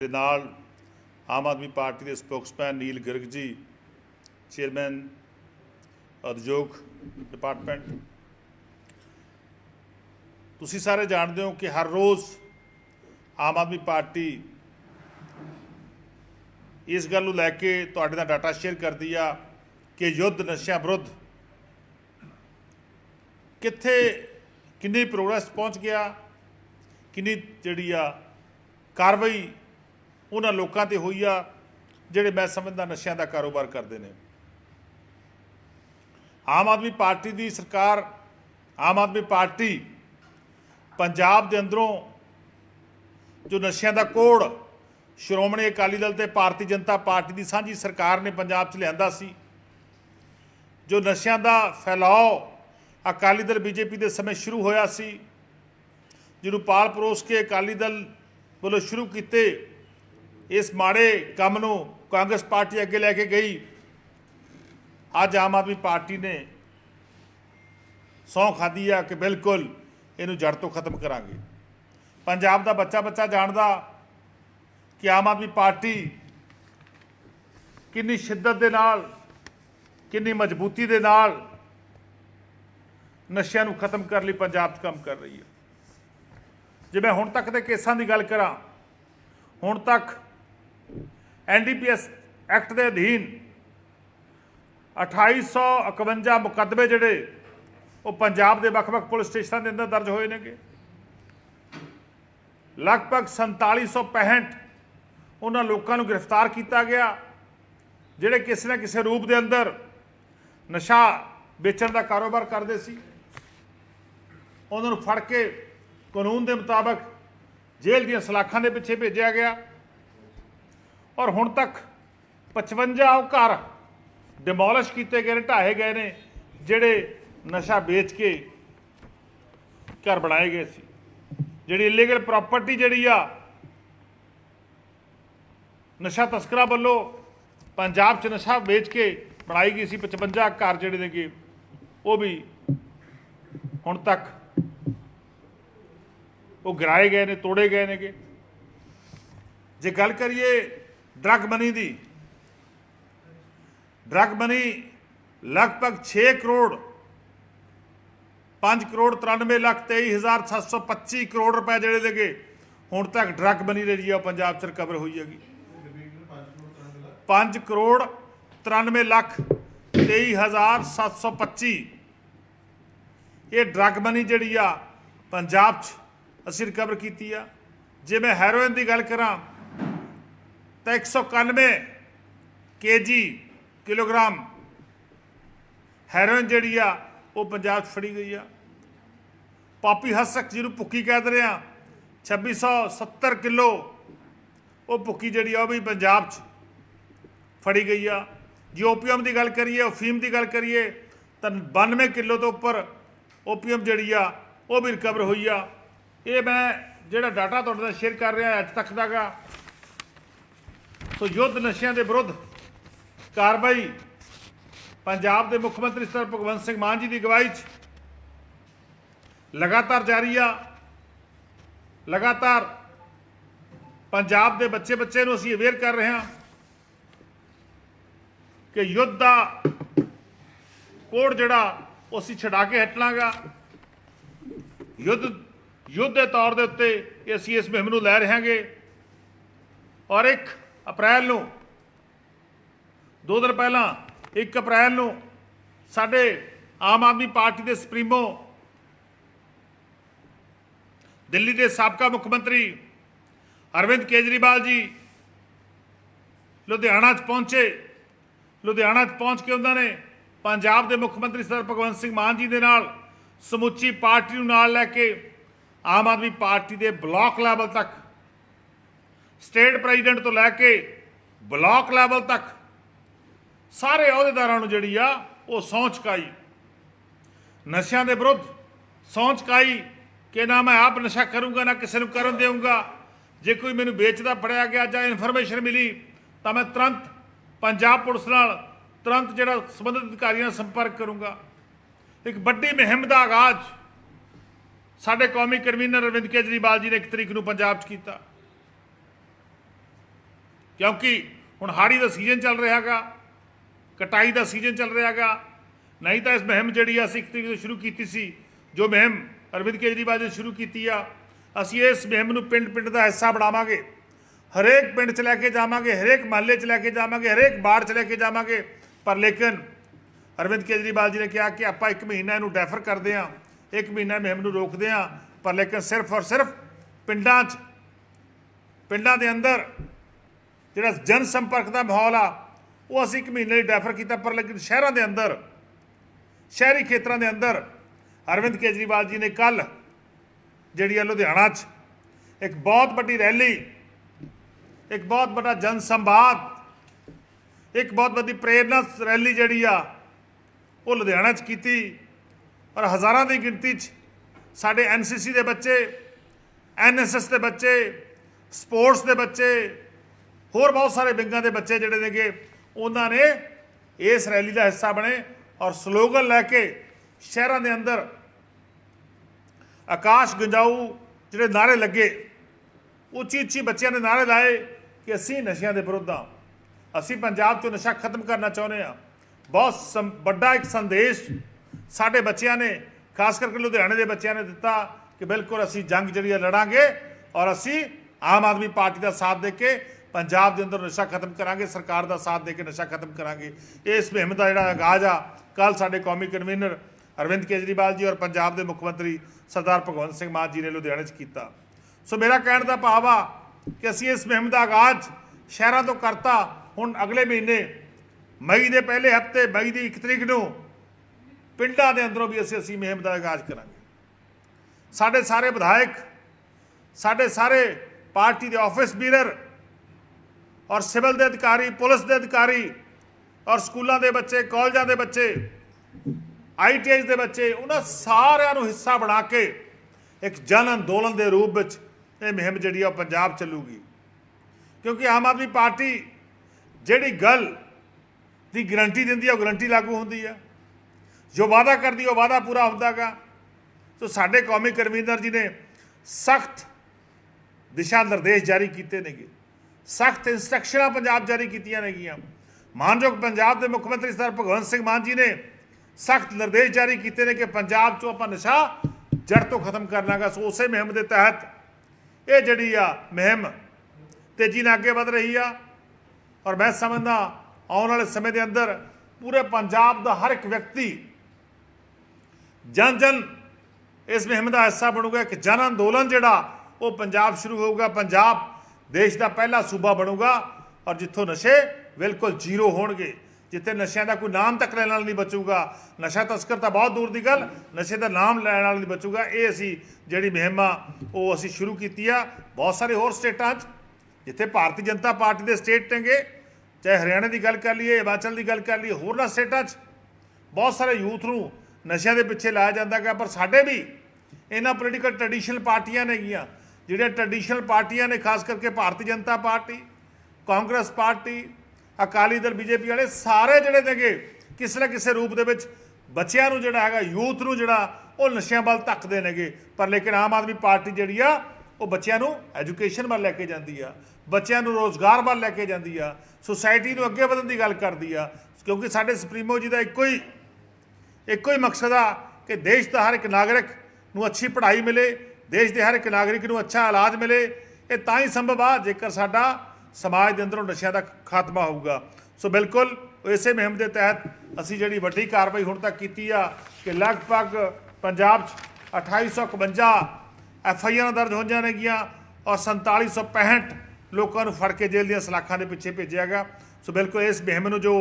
ਦੇ ਨਾਲ ਆਮ ਆਦਮੀ ਪਾਰਟੀ ਦੇ ਸਪੋਕਸਮੈਨ ਨੀਲ ਗਿਰਗ ਜੀ, ਚੇਅਰਮੈਨ ਉਦਯੋਗ ਡਿਪਾਰਟਮੈਂਟ। ਤੁਸੀਂ ਸਾਰੇ ਜਾਣਦੇ ਹੋ ਕਿ ਹਰ ਰੋਜ਼ ਆਮ ਆਦਮੀ ਪਾਰਟੀ ਇਸ ਗੱਲ ਨੂੰ ਲੈ ਕੇ ਤੁਹਾਡੇ ਨਾਲ ਡਾਟਾ ਸ਼ੇਅਰ ਕਰਦੀ ਆ ਕਿ ਯੁੱਧ ਨਸ਼ਿਆਂ ਵਿਰੁੱਧ ਕਿੱਥੇ ਕਿੰਨੀ ਪ੍ਰੋਗਰੈਸ ਪਹੁੰਚ ਗਿਆ, ਕਿੰਨੀ ਜਿਹੜੀ ਆ ਕਾਰਵਾਈ ਉਹਨਾਂ ਲੋਕਾਂ ਤੇ ਹੋਈ ਆ, ਜਿਹੜੇ ਮੈਂ ਸਮਝਦਾ ਨਸ਼ਿਆਂ ਦਾ ਕਾਰੋਬਾਰ ਕਰਦੇ ਨੇ। ਆਮ ਆਦਮੀ ਪਾਰਟੀ ਦੀ ਸਰਕਾਰ, ਆਮ ਆਦਮੀ ਪਾਰਟੀ ਪੰਜਾਬ ਦੇ ਅੰਦਰੋਂ ਜੋ ਨਸ਼ਿਆਂ ਦਾ ਕੋੜ, ਸ਼੍ਰੋਮਣੀ ਅਕਾਲੀ ਦਲ ਤੇ ਭਾਰਤੀ ਜਨਤਾ ਪਾਰਟੀ ਦੀ ਸਾਂਝੀ ਸਰਕਾਰ ਨੇ ਪੰਜਾਬ 'ਚ ਲਿਆਂਦਾ ਸੀ, ਜੋ ਨਸ਼ਿਆਂ ਦਾ ਫੈਲਾਓ ਅਕਾਲੀ ਦਲ ਬੀਜੇਪੀ ਦੇ ਸਮੇਂ ਸ਼ੁਰੂ ਹੋਇਆ ਸੀ, ਜਿਹਨੂੰ ਪਾਲ ਪਰੋਸ ਕੇ ਅਕਾਲੀ ਦਲ ਵੱਲੋਂ ਸ਼ੁਰੂ ਕੀਤੇ ਇਸ ਮਾੜੇ ਕੰਮ ਨੂੰ ਕਾਂਗਰਸ ਪਾਰਟੀ ਅੱਗੇ ਲੈ ਕੇ ਗਈ। ਅੱਜ ਆਮ ਆਦਮੀ ਪਾਰਟੀ ਨੇ ਸਹੁੰ ਖਾਧੀ ਆ ਕਿ ਬਿਲਕੁਲ ਇਹਨੂੰ ਜੜ ਤੋਂ ਖਤਮ ਕਰਾਂਗੇ। ਪੰਜਾਬ ਦਾ ਬੱਚਾ ਬੱਚਾ ਜਾਣਦਾ ਕਿ ਆਮ ਆਦਮੀ ਪਾਰਟੀ ਕਿੰਨੀ ਸ਼ਿੱਦਤ ਦੇ ਨਾਲ, ਕਿੰਨੀ ਮਜ਼ਬੂਤੀ ਦੇ ਨਾਲ ਨਸ਼ਿਆਂ ਨੂੰ ਖਤਮ ਕਰਨ ਲਈ ਪੰਜਾਬ 'ਚ ਕੰਮ ਕਰ ਰਹੀ ਹੈ। ਜੇ ਮੈਂ ਹੁਣ ਤੱਕ ਦੇ ਕੇਸਾਂ ਦੀ ਗੱਲ ਕਰਾਂ, ਹੁਣ ਤੱਕ ਐਨਡੀਪੀਐਸ ਐਕਟ ਦੇ ਅਧੀਨ 2851 ਮੁਕੱਦਮੇ ਜਿਹੜੇ ਉਹ ਪੰਜਾਬ ਦੇ ਵੱਖ-ਵੱਖ ਪੁਲਿਸ ਸਟੇਸ਼ਨਾਂ ਦੇ ਅੰਦਰ ਦਰਜ ਹੋਏ ਨੇਗੇ। ਲਗਭਗ 4765 ਉਹਨਾਂ ਲੋਕਾਂ ਨੂੰ ਗ੍ਰਿਫਤਾਰ ਕੀਤਾ ਗਿਆ, ਜਿਹੜੇ ਕਿਸੇ ਨਾ ਕਿਸੇ ਰੂਪ ਦੇ ਅੰਦਰ ਨਸ਼ਾ ਵੇਚਣ ਦਾ ਕਾਰੋਬਾਰ ਕਰਦੇ ਸੀ। ਉਹਨਾਂ ਨੂੰ ਫੜ ਕੇ ਕਾਨੂੰਨ ਦੇ ਮੁਤਾਬਕ ਜੇਲ੍ਹ ਦੀਆਂ ਸਲਾਖਾਂ ਦੇ ਪਿੱਛੇ ਭੇਜਿਆ ਗਿਆ। ਔਰ ਹੁਣ ਤੱਕ 55 ਉਹ ਘਰ ਡਿਮੋਲਿਸ਼ ਕੀਤੇ ਗਏ ਨੇ ਢਾਏ ਗਏ ਨੇ, ਜਿਹੜੇ ਨਸ਼ਾ ਵੇਚ ਕੇ ਘਰ ਬਣਾਏ ਗਏ ਸੀ। ਜਿਹੜੀ ਇਲੀਗਲ ਪ੍ਰਾਪਰਟੀ ਜਿਹੜੀ ਆ, ਨਸ਼ਾ ਤਸਕਰਾਂ ਵੱਲੋਂ ਪੰਜਾਬ 'ਚ ਨਸ਼ਾ ਵੇਚ ਕੇ ਬਣਾਈ ਗਈ ਸੀ 55 ਘਰ ਜਿਹੜੇ ਨੇਗੇ, ਉਹ ਵੀ ਹੁਣ ਤੱਕ ਉਹ ਗਿਰਾਏ ਗਏ ਨੇ, ਤੋੜੇ ਗਏ ਨੇਗੇ। ਜੇ ਗੱਲ ਕਰੀਏ ਡਰਗ ਮਨੀ ਦੀ। ਡਰਗ ਮਨੀ ਲਗਭਗ 6 ਕਰੋੜ 5 ਕਰੋੜ 93 ਲੱਖ 23725 ਕਰੋੜ ਰੁਪਏ ਜਿਹੜੇ ਲਗੇ ਹੁਣ ਤੱਕ ਡਰਗ ਮਨੀ ਜਿਹੜੀ ਆ ਉਹ ਪੰਜਾਬ 'ਚ ਰਿਕਵਰ ਹੋਈ ਹੈਗੀ। 5 ਕਰੋੜ 93 ਲੱਖ 23725 ਇਹ ਡਰਗ ਮਨੀ ਜਿਹੜੀ ਆ, ਪੰਜਾਬ 'ਚ ਅਸੀਂ ਰਿਕਵਰ ਕੀਤੀ ਆ। ਜੇ ਮੈਂ ਹੈਰੋਇਨ ਦੀ ਗੱਲ ਕਰਾਂ ਤਾਂ 191 ਕੇਜੀ ਕਿਲੋਗ੍ਰਾਮ ਹੈਰੋਇਨ ਜਿਹੜੀ ਆ, ਉਹ ਪੰਜਾਬ 'ਚ ਫੜੀ ਗਈ ਆ। ਪਾਪੀ ਹਸਕ ਜਿਹਨੂੰ ਭੁੱਕੀ ਕਹਿ ਰਹੇ ਆ 2670 ਕਿਲੋ ਉਹ ਭੁੱਕੀ ਜਿਹੜੀ ਆ, ਉਹ ਵੀ ਪੰਜਾਬ 'ਚ ਫੜੀ ਗਈ ਆ। ਜੇ ਓਪੀਐਮ ਦੀ ਗੱਲ ਕਰੀਏ, ਅਫੀਮ ਦੀ ਗੱਲ ਕਰੀਏ, ਤਾਂ 92 ਕਿਲੋ ਤੋਂ ਉੱਪਰ ਓਪੀਐਮ ਜਿਹੜੀ ਆ, ਉਹ ਵੀ ਰਿਕਵਰ ਹੋਈ ਆ। ਇਹ ਮੈਂ ਜਿਹੜਾ ਡਾਟਾ ਤੁਹਾਡੇ ਨਾਲ ਸ਼ੇਅਰ ਕਰ ਰਿਹਾ, ਅੱਜ ਤੱਕ ਦਾਗਾ ਸੋ ਯੁੱਧ ਨਸ਼ਿਆਂ ਦੇ ਵਿਰੁੱਧ ਕਾਰਵਾਈ ਪੰਜਾਬ ਦੇ ਮੁੱਖ ਮੰਤਰੀ ਸਰ ਭਗਵੰਤ ਸਿੰਘ ਮਾਨ ਜੀ ਦੀ ਅਗਵਾਈ 'ਚ ਲਗਾਤਾਰ ਜਾਰੀ ਆ। ਲਗਾਤਾਰ ਪੰਜਾਬ ਦੇ ਬੱਚੇ ਬੱਚੇ ਨੂੰ ਅਸੀਂ ਅਵੇਅਰ ਕਰ ਰਹੇ ਹਾਂ ਕਿ ਯੁੱਧ ਦਾ ਕੋੜ ਜਿਹੜਾ ਉਹ ਅਸੀਂ ਛਡਾ ਕੇ ਹਟ ਲਾਂਗਾ। ਯੁੱਧ ਯੁੱਧ ਦੇ ਤੌਰ ਦੇ ਉੱਤੇ ਅਸੀਂ ਇਸ ਮੁਹਿੰਮ ਨੂੰ ਲੈ ਰਹੇਗੇ। ਔਰ ਇੱਕ ਅਪ੍ਰੈਲ ਨੂੰ। ਦੋ ਦਿਨ ਪਹਿਲਾਂ 1 ਅਪ੍ਰੈਲ ਨੂੰ ਸਾਡੇ ਆਮ ਆਦਮੀ ਪਾਰਟੀ ਦੇ ਸੁਪਰੀਮੋ, ਦਿੱਲੀ ਦੇ ਸਾਬਕਾ ਮੁੱਖ ਮੰਤਰੀ ਅਰਵਿੰਦ ਕੇਜਰੀਵਾਲ ਜੀ ਲੁਧਿਆਣਾ 'ਚ ਪਹੁੰਚੇ। ਲੁਧਿਆਣਾ 'ਚ ਪਹੁੰਚ ਕੇ ਉਹਨਾਂ ਨੇ ਪੰਜਾਬ ਦੇ ਮੁੱਖ ਮੰਤਰੀ ਸਰ ਭਗਵੰਤ ਸਿੰਘ ਮਾਨ ਜੀ ਦੇ ਨਾਲ ਸਮੁੱਚੀ ਪਾਰਟੀ ਨੂੰ ਨਾਲ ਲੈ ਕੇ ਆਮ ਆਦਮੀ ਪਾਰਟੀ ਦੇ ਬਲਾਕ ਲੈਵਲ ਤੱਕ ਸਟੇਟ ਪ੍ਰੈਜ਼ੀਡੈਂਟ ਤੋਂ ਲੈ ਕੇ ਬਲਾਕ ਲੈਵਲ ਤੱਕ ਸਾਰੇ ਅਹੁਦੇਦਾਰਾਂ ਨੂੰ ਜਿਹੜੀ ਆ ਉਹ ਸਹੁੰ ਚੁਕਾਈ। ਨਸ਼ਿਆਂ ਦੇ ਵਿਰੁੱਧ ਸਹੁੰ ਚੁਕਾਈ ਕਿ ਨਾ ਮੈਂ ਆਪ ਨਸ਼ਾ ਕਰੂੰਗਾ, ਨਾ ਕਿਸੇ ਨੂੰ ਕਰਨ ਦੇਵਾਂਗਾ ਜੇ ਕੋਈ ਮੈਨੂੰ ਵੇਚਦਾ, ਫੜਿਆ ਗਿਆ ਜਾਂ ਇਨਫੋਰਮੇਸ਼ਨ ਮਿਲੀ, ਤਾਂ ਮੈਂ ਤੁਰੰਤ ਪੰਜਾਬ ਪੁਲਿਸ ਨਾਲ ਤੁਰੰਤ ਜਿਹੜਾ ਸੰਬੰਧਿਤ ਅਧਿਕਾਰੀਆਂ ਨਾਲ ਸੰਪਰਕ ਕਰੂੰਗਾ। ਇੱਕ ਵੱਡੀ ਮੁਹਿੰਮ ਦਾ ਆਗਾਜ਼ ਸਾਡੇ ਕੌਮੀ ਕਨਵੀਨਰ ਅਰਵਿੰਦ ਕੇਜਰੀਵਾਲ ਜੀ ਨੇ ਇੱਕ ਤਰੀਕ ਨੂੰ ਪੰਜਾਬ 'ਚ ਕੀਤਾ। ਕਿਉਂਕਿ ਹੁਣ ਹਾੜੀ ਦਾ ਸੀਜ਼ਨ ਚੱਲ ਰਿਹਾ ਰਿਹਾਗਾ ਕਟਾਈ ਦਾ ਸੀਜ਼ਨ ਚੱਲ ਰਿਹਾ ਰਿਹਾਗਾ ਨਹੀਂ ਤਾਂ ਇਸ ਮੁਹਿੰਮ ਜਿਹੜੀ ਆ ਅਸੀਂ ਇੱਕ ਤਰੀਕ ਤੋਂ ਸ਼ੁਰੂ ਕੀਤੀ ਸੀ, ਜੋ ਮੁਹਿੰਮ ਅਰਵਿੰਦ ਕੇਜਰੀਵਾਲ ਜੀ ਸ਼ੁਰੂ ਕੀਤੀ ਆ, ਅਸੀਂ ਇਸ ਮੁਹਿੰਮ ਨੂੰ ਪਿੰਡ ਪਿੰਡ ਦਾ ਹਿੱਸਾ ਬਣਾਵਾਂਗੇ। ਹਰੇਕ ਪਿੰਡ 'ਚ ਲੈ ਕੇ ਜਾਵਾਂਗੇ, ਹਰੇਕ ਮਹੱਲੇ 'ਚ ਲੈ ਕੇ ਜਾਵਾਂਗੇ, ਹਰੇਕ ਬਾੜ 'ਚ ਲੈ ਕੇ ਜਾਵਾਂਗੇ, ਪਰ ਲੇਕਿਨ ਅਰਵਿੰਦ ਕੇਜਰੀਵਾਲ ਜੀ ਨੇ ਕਿਹਾ ਕਿ ਆਪਾਂ ਇੱਕ ਮਹੀਨਾ ਇਹਨੂੰ ਡੈਫਰ ਕਰਦੇ ਹਾਂ ਇੱਕ ਮਹੀਨਾ ਮੁਹਿੰਮ ਨੂੰ ਰੋਕਦੇ ਹਾਂ ਪਰ ਲੇਕਿਨ ਸਿਰਫ ਔਰ ਸਿਰਫ ਪਿੰਡਾਂ 'ਚ, ਪਿੰਡਾਂ ਦੇ ਅੰਦਰ ਜਿਹੜਾ ਜਨ ਸੰਪਰਕ ਦਾ ਮਾਹੌਲ ਆ, ਉਹ ਅਸੀਂ ਇੱਕ ਮਹੀਨੇ ਲਈ ਡੈਫਰ ਕੀਤਾ, ਪਰ ਲੇਕਿਨ ਸ਼ਹਿਰਾਂ ਦੇ ਅੰਦਰ, ਸ਼ਹਿਰੀ ਖੇਤਰਾਂ ਦੇ ਅੰਦਰ, ਅਰਵਿੰਦ ਕੇਜਰੀਵਾਲ ਜੀ ਨੇ ਕੱਲ ਜਿਹੜੀ ਆ ਲੁਧਿਆਣਾ 'ਚ ਇੱਕ ਬਹੁਤ ਵੱਡੀ ਰੈਲੀ, ਇੱਕ ਬਹੁਤ ਵੱਡਾ ਜਨ ਸੰਵਾਦ ਇੱਕ ਬਹੁਤ ਵੱਡੀ ਪ੍ਰੇਰਨਾ ਰੈਲੀ ਜਿਹੜੀ ਆ, ਉਹ ਲੁਧਿਆਣਾ 'ਚ ਕੀਤੀ। ਔਰ ਹਜ਼ਾਰਾਂ ਦੀ ਗਿਣਤੀ 'ਚ ਸਾਡੇ ਐਨਸੀਸੀ ਦੇ ਬੱਚੇ ਐਨਐਸਐਸ ਦੇ ਬੱਚੇ, ਸਪੋਰਟਸ ਦੇ ਬੱਚੇ ਹੋਰ ਬਹੁਤ ਸਾਰੇ ਵਿੰਗਾਂ ਦੇ ਬੱਚੇ ਜਿਹੜੇ ਨੇਗੇ, ਉਹਨਾਂ ਨੇ ਇਸ ਰੈਲੀ ਦਾ ਹਿੱਸਾ ਬਣੇ ਔਰ ਸਲੋਗਨ ਲੈ ਕੇ ਸ਼ਹਿਰਾਂ ਦੇ ਅੰਦਰ ਆਕਾਸ਼ ਗੰਜਾਊ ਜਿਹੜੇ ਨਾਰੇ ਲੱਗੇ, ਉੱਚੀ ਉੱਚੀ ਬੱਚਿਆਂ ਨੇ ਨਾਰੇ ਲਾਏ ਕਿ ਅਸੀਂ ਨਸ਼ਿਆਂ ਦੇ ਵਿਰੁੱਧ ਹਾਂ। ਅਸੀਂ ਪੰਜਾਬ 'ਚੋਂ ਨਸ਼ਾ ਖਤਮ ਕਰਨਾ ਚਾਹੁੰਦੇ ਹਾਂ। ਬਹੁਤ ਸੰ- ਵੱਡਾ ਇੱਕ ਸੰਦੇਸ਼ ਸਾਡੇ ਬੱਚਿਆਂ ਨੇ, ਖਾਸ ਕਰਕੇ ਲੁਧਿਆਣੇ ਦੇ ਬੱਚਿਆਂ ਨੇ ਦਿੱਤਾ ਕਿ ਬਿਲਕੁਲ ਅਸੀਂ ਜੰਗ ਜਿਹੜੀ ਹੈ ਲੜਾਂਗੇ ਔਰ ਅਸੀਂ ਆਮ ਆਦਮੀ ਪਾਰਟੀ ਦਾ ਸਾਥ ਦੇ ਕੇ ਪੰਜਾਬ ਦੇ ਅੰਦਰ ਨਸ਼ਾ ਖਤਮ ਕਰਾਂਗੇ, ਸਰਕਾਰ ਦਾ ਸਾਥ ਦੇ ਕੇ ਨਸ਼ਾ ਖਤਮ ਕਰਾਂਗੇ। ਇਸ ਮੁਹਿੰਮ ਦਾ ਜਿਹੜਾ ਆਗਾਜ਼ ਆ ਕੱਲ ਸਾਡੇ ਕੌਮੀ ਕਨਵੀਨਰ ਅਰਵਿੰਦ ਕੇਜਰੀਵਾਲ ਜੀ ਔਰ ਪੰਜਾਬ ਦੇ ਮੁੱਖ ਮੰਤਰੀ ਸਰਦਾਰ ਭਗਵੰਤ ਸਿੰਘ ਮਾਨ ਜੀ ਨੇ ਲੁਧਿਆਣੇ 'ਚ ਕੀਤਾ। ਸੋ ਮੇਰਾ ਕਹਿਣ ਦਾ ਭਾਵ ਆ ਕਿ ਅਸੀਂ ਇਸ ਮੁਹਿੰਮ ਦਾ ਆਗਾਜ਼ ਸ਼ਹਿਰਾਂ ਤੋਂ ਕਰਤਾ, ਹੁਣ ਅਗਲੇ ਮਹੀਨੇ ਮਈ ਦੇ ਪਹਿਲੇ ਹਫ਼ਤੇ, ਮਈ ਦੀ 1 ਤਰੀਕ ਨੂੰ ਪਿੰਡਾਂ ਦੇ ਅੰਦਰੋਂ ਵੀ ਅਸੀਂ ਅਸੀਂ ਮੁਹਿੰਮ ਦਾ ਆਗਾਜ਼ ਕਰਾਂਗੇ। ਸਾਡੇ ਸਾਰੇ ਵਿਧਾਇਕ, ਸਾਡੇ ਸਾਰੇ ਪਾਰਟੀ ਦੇ ਆਫਿਸ ਬੀਰਰ ਔਰ ਸਿਵਲ ਦੇ ਅਧਿਕਾਰੀ, ਪੁਲਿਸ ਦੇ ਅਧਿਕਾਰੀ ਔਰ ਸਕੂਲਾਂ ਦੇ ਬੱਚੇ, ਕਾਲਜਾਂ ਦੇ ਬੱਚੇ ਆਈਟੀਆਈ ਦੇ ਬੱਚੇ, ਉਹਨਾਂ ਸਾਰਿਆਂ ਨੂੰ ਹਿੱਸਾ ਬਣਾ ਕੇ ਇੱਕ ਜਨ ਅੰਦੋਲਨ ਦੇ ਰੂਪ ਵਿੱਚ ਇਹ ਮੁਹਿੰਮ ਜਿਹੜੀ ਆ ਉਹ ਪੰਜਾਬ ਚੱਲੂਗੀ। ਕਿਉਂਕਿ ਆਮ ਆਦਮੀ ਪਾਰਟੀ ਜਿਹੜੀ ਗੱਲ ਦੀ ਗਰੰਟੀ ਦਿੰਦੀ ਆ, ਉਹ ਗਰੰਟੀ ਲਾਗੂ ਹੁੰਦੀ ਆ। ਜੋ ਵਾਅਦਾ ਕਰਦੀ ਉਹ ਵਾਅਦਾ ਪੂਰਾ ਹੁੰਦਾਗਾ। ਸੋ ਸਾਡੇ ਕੌਮੀ ਕਨਵੀਨਰ ਜੀ ਨੇ ਸਖਤ ਦਿਸ਼ਾ ਨਿਰਦੇਸ਼ ਜਾਰੀ ਕੀਤੇ ਨੇਗੇ। ਸਖਤ ਇਨਸਟਰਕਸ਼ਨਾਂ ਪੰਜਾਬ ਜਾਰੀ ਕੀਤੀਆਂ ਨੇਗੀਆਂ। ਮਾਨਯੋਗ ਪੰਜਾਬ ਦੇ ਮੁੱਖ ਮੰਤਰੀ ਸਰਦਾਰ ਭਗਵੰਤ ਸਿੰਘ ਮਾਨ ਜੀ ਨੇ ਸਖਤ ਨਿਰਦੇਸ਼ ਜਾਰੀ ਕੀਤੇ ਨੇ ਕਿ ਪੰਜਾਬ 'ਚੋਂ ਆਪਾਂ ਨਸ਼ਾ ਜੜ ਤੋਂ ਖਤਮ ਕਰਨਾਗਾ ਸੋ ਉਸੇ ਮੁਹਿੰਮ ਦੇ ਤਹਿਤ ਇਹ ਜਿਹੜੀ ਆ ਮੁਹਿੰਮ ਤੇਜ਼ੀ ਨਾਲ ਅੱਗੇ ਵਧ ਰਹੀ ਆ ਔਰ ਮੈਂ ਸਮਝਦਾ ਆਉਣ ਵਾਲੇ ਸਮੇਂ ਦੇ ਅੰਦਰ ਪੂਰੇ ਪੰਜਾਬ ਦਾ ਹਰ ਇੱਕ ਵਿਅਕਤੀ ਜਨ ਜਨ ਇਸ ਮੁਹਿੰਮ ਦਾ ਹਿੱਸਾ ਬਣੂਗਾ, ਇੱਕ ਜਨ ਅੰਦੋਲਨ ਜਿਹੜਾ ਉਹ ਪੰਜਾਬ ਸ਼ੁਰੂ ਹੋਊਗਾ। ਪੰਜਾਬ ਦੇਸ਼ ਦਾ ਪਹਿਲਾ ਸੂਬਾ ਬਣੂਗਾ ਔਰ ਜਿੱਥੋਂ ਨਸ਼ੇ ਬਿਲਕੁਲ ਜ਼ੀਰੋ ਹੋਣਗੇ, ਜਿੱਥੇ ਨਸ਼ਿਆਂ ਦਾ ਕੋਈ ਨਾਮ ਤੱਕ ਲੈਣ ਵਾਲਾ ਨਹੀਂ ਬਚੂਗਾ। ਨਸ਼ਾ ਤਸਕਰ ਤਾਂ ਬਹੁਤ ਦੂਰ ਦੀ ਗੱਲ, ਨਸ਼ੇ ਦਾ ਨਾਮ ਲੈਣ ਨਾਲ ਨਹੀਂ ਬਚੂਗਾ। ਇਹ ਅਸੀਂ ਜਿਹੜੀ ਮੁਹਿੰਮ ਆ ਉਹ ਅਸੀਂ ਸ਼ੁਰੂ ਕੀਤੀ ਆ। ਬਹੁਤ ਸਾਰੇ ਹੋਰ ਸਟੇਟਾਂ 'ਚ, ਜਿੱਥੇ ਭਾਰਤੀ ਜਨਤਾ ਪਾਰਟੀ ਦੇ ਸਟੇਟ ਨੇਗੇ, ਚਾਹੇ ਹਰਿਆਣਾ ਦੀ ਗੱਲ ਕਰ ਲਈਏ, ਹਿਮਾਚਲ ਦੀ ਗੱਲ ਕਰ ਲਈਏ, ਹੋਰਨਾਂ ਸਟੇਟਾਂ 'ਚ। ਬਹੁਤ ਸਾਰੇ ਯੂਥ ਨੂੰ ਨਸ਼ਿਆਂ ਦੇ ਪਿੱਛੇ ਲਾਇਆ ਜਾਂਦਾ ਗਾ ਪਰ ਸਾਡੇ ਵੀ ਇਹਨਾਂ ਪੋਲੀਟੀਕਲ ਟ੍ਰੈਡੀਸ਼ਨਲ ਪਾਰਟੀਆਂ ਨੇਗੀਆਂ। ਜਿਹੜੇ ਟ੍ਰੈਡੀਸ਼ਨਲ ਪਾਰਟੀਆਂ ਨੇ, ਖਾਸ ਕਰਕੇ Bharatiya Janata party, Congress party, Akali Dal, BJP ਵਾਲੇ, ਸਾਰੇ ਜਿਹੜੇ ਨੇਗੇ, ਕਿਸੇ ਨਾ ਕਿਸੇ ਰੂਪ ਦੇ ਵਿੱਚ ਬੱਚਿਆਂ ਨੂੰ ਜਿਹੜਾ ਹੈਗਾ, ਯੂਥ ਨੂੰ ਜਿਹੜਾ, ਉਹ ਨਸ਼ਿਆਂ ਵੱਲ ਧੱਕਦੇ ਨੇਗੇ। ਪਰ ਲੇਕਿਨ ਆਮ ਆਦਮੀ ਪਾਰਟੀ ਜਿਹੜੀ ਆ, ਉਹ ਬੱਚਿਆਂ ਨੂੰ ਐਜੂਕੇਸ਼ਨ ਵੱਲ ਲੈ ਕੇ ਜਾਂਦੀ ਆ, ਬੱਚਿਆਂ ਨੂੰ ਰੋਜ਼ਗਾਰ ਵੱਲ ਲੈ ਕੇ ਜਾਂਦੀ ਆ ਸੁਸਾਇਟੀ ਨੂੰ ਅੱਗੇ ਵਧਣ ਦੀ ਗੱਲ ਕਰਦੀ ਆ, ਕਿਉਂਕਿ ਸਾਡੇ ਸੁਪਰੀਮੋ ਜੀ ਦਾ ਇੱਕੋ ਹੀ ਇੱਕੋ ਹੀ ਮਕਸਦ ਆ ਕਿ ਦੇਸ਼ ਦਾ ਹਰ ਇੱਕ ਨਾਗਰਿਕ ਨੂੰ ਅੱਛੀ ਪੜ੍ਹਾਈ ਮਿਲੇ ਦੇਸ਼ ਦੇ ਹਰ ਇੱਕ ਨਾਗਰਿਕ ਨੂੰ ਅੱਛਾ ਇਲਾਜ ਮਿਲੇ ਇਹ ਤਾਂ ਹੀ ਸੰਭਵ ਆ ਜੇਕਰ ਸਾਡਾ ਸਮਾਜ ਦੇ ਅੰਦਰੋਂ ਨਸ਼ਿਆਂ ਦਾ ਖਾਤਮਾ ਹੋਊਗਾ ਸੋ ਬਿਲਕੁਲ ਇਸੇ ਮੁਹਿੰਮ ਦੇ ਤਹਿਤ ਅਸੀਂ ਜਿਹੜੀ ਵੱਡੀ ਕਾਰਵਾਈ ਹੁਣ ਤੱਕ ਕੀਤੀ ਆ ਕਿ ਲਗਭਗ ਪੰਜਾਬ 'ਚ 2851 ਐਫ ਆਈ ਆਰ ਦਰਜ ਹੋਈਆਂ ਨੇਗੀਆਂ ਔਰ 4765 ਲੋਕਾਂ ਨੂੰ ਫੜ ਕੇ ਜੇਲ੍ਹ ਦੀਆਂ ਸਲਾਖਾਂ ਦੇ ਪਿੱਛੇ ਭੇਜਿਆ ਗਿਆ ਸੋ ਬਿਲਕੁਲ ਇਸ ਮੁਹਿੰਮ ਨੂੰ ਜੋ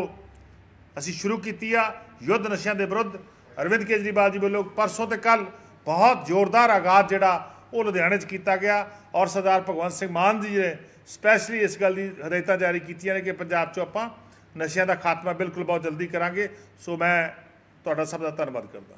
ਅਸੀਂ ਸ਼ੁਰੂ ਕੀਤੀ ਆ ਯੁੱਧ ਨਸ਼ਿਆਂ ਦੇ ਵਿਰੁੱਧ ਅਰਵਿੰਦ ਕੇਜਰੀਵਾਲ ਜੀ ਵੱਲੋਂ ਪਰਸੋਂ ਤੇ ਕੱਲ ਬਹੁਤ ਜ਼ੋਰਦਾਰ ਆਗਾਜ਼ ਜਿਹੜਾ ਉਹ ਲੁਧਿਆਣੇ 'ਚ ਕੀਤਾ ਗਿਆ ਔਰ ਸਰਦਾਰ ਭਗਵੰਤ ਸਿੰਘ ਮਾਨ ਜੀ ਨੇ ਸਪੈਸ਼ਲੀ ਇਸ ਗੱਲ ਦੀ ਹਦਾਇਤਾਂ ਜਾਰੀ ਕੀਤੀਆਂ ਨੇ ਕਿ ਪੰਜਾਬ 'ਚੋਂ ਆਪਾਂ ਨਸ਼ਿਆਂ ਦਾ ਖਾਤਮਾ ਬਿਲਕੁਲ ਬਹੁਤ ਜਲਦੀ ਕਰਾਂਗੇ। ਸੋ ਮੈਂ ਤੁਹਾਡਾ ਸਭ ਦਾ ਧੰਨਵਾਦ ਕਰਦਾ।